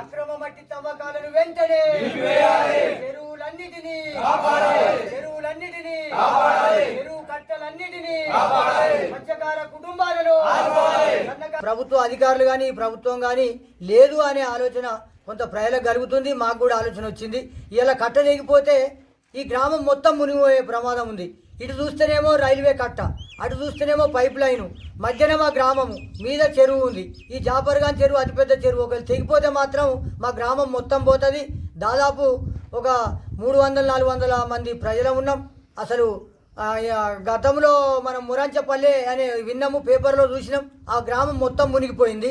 అక్రమ మట్టి తవ్వకాలను వెంటనే చెరువులన్నిటినీ చెరువులన్నిటినీ చెరువు కట్టలన్నిటినీ మత్స్యకార కుటుంబాలలో ప్రభుత్వ అధికారులు కానీ ప్రభుత్వం కానీ లేదు అనే ఆలోచన కొంత ప్రజలకు కలుగుతుంది. మాకు కూడా ఆలోచన వచ్చింది. ఇలా కట్టలేకపోతే ఈ గ్రామం మొత్తం మునిగిపోయే ప్రమాదం ఉంది. ఇటు చూస్తేనేమో రైల్వే కట్ట అటు చూస్తేనేమో పైప్ లైను మధ్యన మా గ్రామము మీద చెరువు ఉంది. ఈ జాపర్గాన్ చెరువు అతిపెద్ద చెరువు. ఒకవేళ తెగిపోతే మాత్రం మా గ్రామం మొత్తం పోతుంది. దాదాపు ఒక మూడు వందల నాలుగు వందల మంది ప్రజలు ఉన్నాం. అసలు గతంలో మనం మురంచపల్లె అనే విన్నాము పేపర్లో చూసినాం. ఆ గ్రామం మొత్తం మునిగిపోయింది.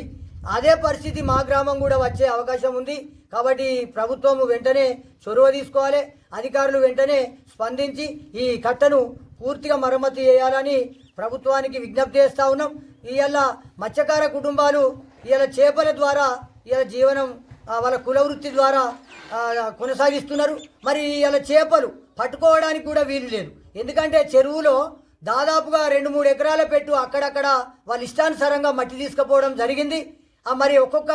అదే పరిస్థితి మా గ్రామం కూడా వచ్చే అవకాశం ఉంది. కాబట్టి ప్రభుత్వం వెంటనే చొరవ తీసుకోవాలి. అధికారులు వెంటనే స్పందించి ఈ కట్టను పూర్తిగా మరమ్మతు చేయాలని ప్రభుత్వానికి విజ్ఞప్తి చేస్తూ ఉన్నాం. ఇవాళ మత్స్యకార కుటుంబాలు ఇవాళ చేపల ద్వారా ఇవాళ జీవనం వాళ్ళ కుల వృత్తి ద్వారా కొనసాగిస్తున్నారు. మరి ఇలా చేపలు పట్టుకోవడానికి కూడా వీలు లేదు. ఎందుకంటే చెరువులో దాదాపుగా రెండు మూడు ఎకరాల పెట్టు అక్కడక్కడ వాళ్ళ ఇష్టానుసారంగా మట్టి తీసుకుపోవడం జరిగింది. మరి ఒక్కొక్క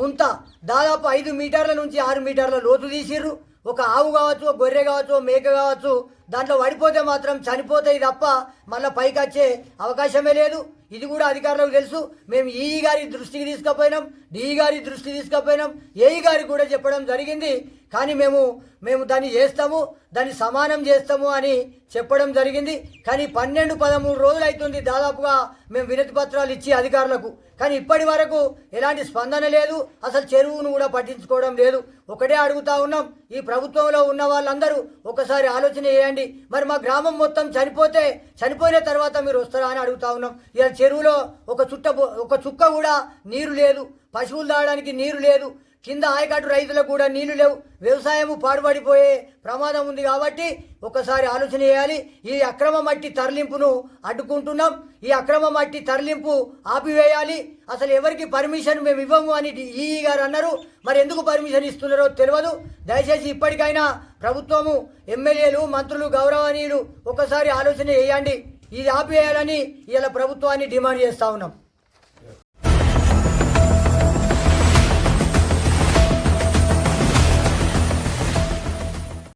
గుంత దాదాపు ఐదు మీటర్ల నుంచి ఆరు మీటర్ల లోతు తీసిర్రు. ఒక ఆవు కావచ్చు గొర్రె కావచ్చు మేక కావచ్చు దాంట్లో పడిపోతే మాత్రం చనిపోతాయి తప్ప మళ్ళీ పైకి వచ్చే అవకాశమే లేదు. ఇది కూడా అధికారులకు తెలుసు. మేము ఈ గారి దృష్టికి తీసుకుపోయినాం డిఈ గారి దృష్టికి తీసుకుపోయినాం ఏఈ గారికి కూడా చెప్పడం జరిగింది. కానీ మేము మేము దాన్ని చేస్తాము దాన్ని సమానం చేస్తాము అని చెప్పడం జరిగింది. కానీ పన్నెండు పదమూడు రోజులు అవుతుంది దాదాపుగా మేము వినతి పత్రాలు ఇచ్చి అధికారులకు. కానీ ఇప్పటి వరకు ఎలాంటి స్పందన లేదు. అసలు చెరువును కూడా పట్టించుకోవడం లేదు. ఒకటే అడుగుతా ఉన్నాం. ఈ ప్రభుత్వంలో ఉన్న వాళ్ళందరూ ఒకసారి ఆలోచన చేయండి. మరి మా గ్రామం మొత్తం చనిపోతే చనిపోయిన తర్వాత మీరు వస్తారా అని అడుగుతా ఉన్నాం. ఇలా చెరువులో ఒక చుట్ట ఒక చుక్క కూడా నీరు లేదు. పశువులు తాగడానికి నీరు లేదు. కింద ఆయకట్టు రైతులకు కూడా నీళ్ళు లేవు. వ్యవసాయము పాడుపడిపోయే ప్రమాదం ఉంది కాబట్టి ఒకసారి ఆలోచన చేయాలి. ఈ అక్రమ మట్టి తరలింపును అడ్డుకుంటున్నాం. ఈ అక్రమ మట్టి తరలింపు ఆపివేయాలి. అసలు ఎవరికి పర్మిషన్ మేము ఇవ్వము అని ఈఈ గారు అన్నారు. మరి ఎందుకు పర్మిషన్ ఇస్తున్నారో తెలియదు. దయచేసి ఇప్పటికైనా ప్రభుత్వము ఎమ్మెల్యేలు మంత్రులు గౌరవనీయులు ఒకసారి ఆలోచన చేయండి. ఇది ఆపివేయాలని ఇలా ప్రభుత్వాన్ని డిమాండ్ చేస్తా ఉన్నాం.